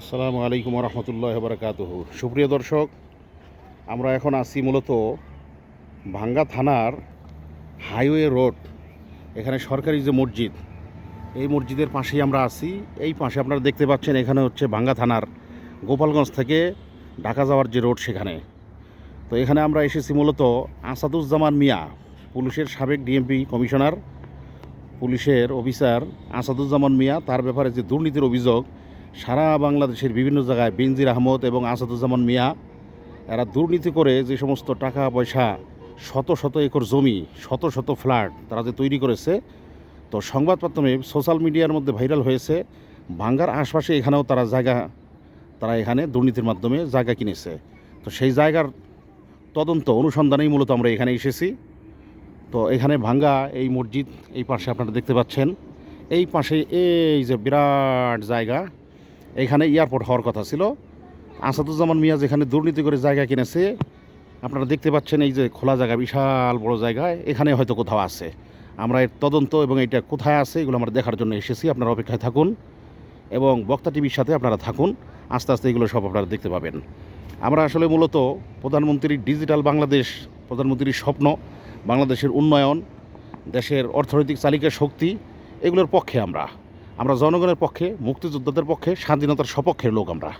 আসসালামু আলাইকুম রহমতুল্লাহ বারকাত সুপ্রিয় দর্শক, আমরা এখন আছি মূলত ভাঙ্গা থানার হাইওয়ে রোড, এখানে সরকারি যে মসজিদ, এই মসজিদের পাশেই আমরা আছি। এই পাশে আপনারা দেখতে পাচ্ছেন এখানে হচ্ছে ভাঙ্গা থানার গোপালগঞ্জ থেকে ঢাকা যাওয়ার যে রোড সেখানে। তো এখানে আমরা এসেছি মূলত আসাদুজ্জামান মিয়া, পুলিশের সাবেক ডিএমপি কমিশনার, পুলিশের অফিসার আসাদুজ্জামান মিয়া, তার ব্যাপারে যে দুর্নীতির অভিযোগ সারা বাংলাদেশের বিভিন্ন জায়গায় বেনজির আহমদ এবং আসাদুজ্জামান মিয়া, এরা দুর্নীতি করে যে সমস্ত টাকা পয়সা শত শত একর জমি, শত শত ফ্ল্যাট তারা যে তৈরি করেছে, তো সংবাদ মাধ্যমে সোশ্যাল মিডিয়ার মধ্যে ভাইরাল হয়েছে ভাঙ্গার আশপাশে এখানেও তারা জায়গা, তারা এখানে দুর্নীতির মাধ্যমে জায়গা কিনেছে। তো সেই জায়গার তদন্ত অনুসন্ধানেই মূলত আমরা এখানে এসেছি। তো এখানে ভাঙ্গা এই মসজিদ, এই পাশে আপনারা দেখতে পাচ্ছেন, এই পাশে এই যে বিরাট জায়গা এখানে এয়ারপোর্ট হওয়ার কথা ছিল। আসাদুজ্জামান মিয়া যেখানে দুর্নীতি করে জায়গা কিনেছে, আপনারা দেখতে পাচ্ছেন এই যে খোলা জায়গা, বিশাল বড় জায়গায় এখানে হয়তো কোথাও আছে। আমরা এর তদন্ত এবং এটা কোথায় আছে এগুলো আমরা দেখার জন্য এসেছি, আপনারা অপেক্ষায় থাকুন এবং বক্তা টিভির সাথে আপনারা থাকুন, আস্তে আস্তে এগুলো সব আপনারা দেখতে পাবেন। আমরা আসলে মূলত প্রধানমন্ত্রীর ডিজিটাল বাংলাদেশ, প্রধানমন্ত্রীর স্বপ্ন, বাংলাদেশের উন্নয়ন, দেশের অর্থনৈতিক চালিকা শক্তি, এগুলোর পক্ষে আমরা। আমরা জনগণের পক্ষে মুক্তিযোদ্ধাদের পক্ষে স্বাধীনতার সপক্ষের লোক আমরা।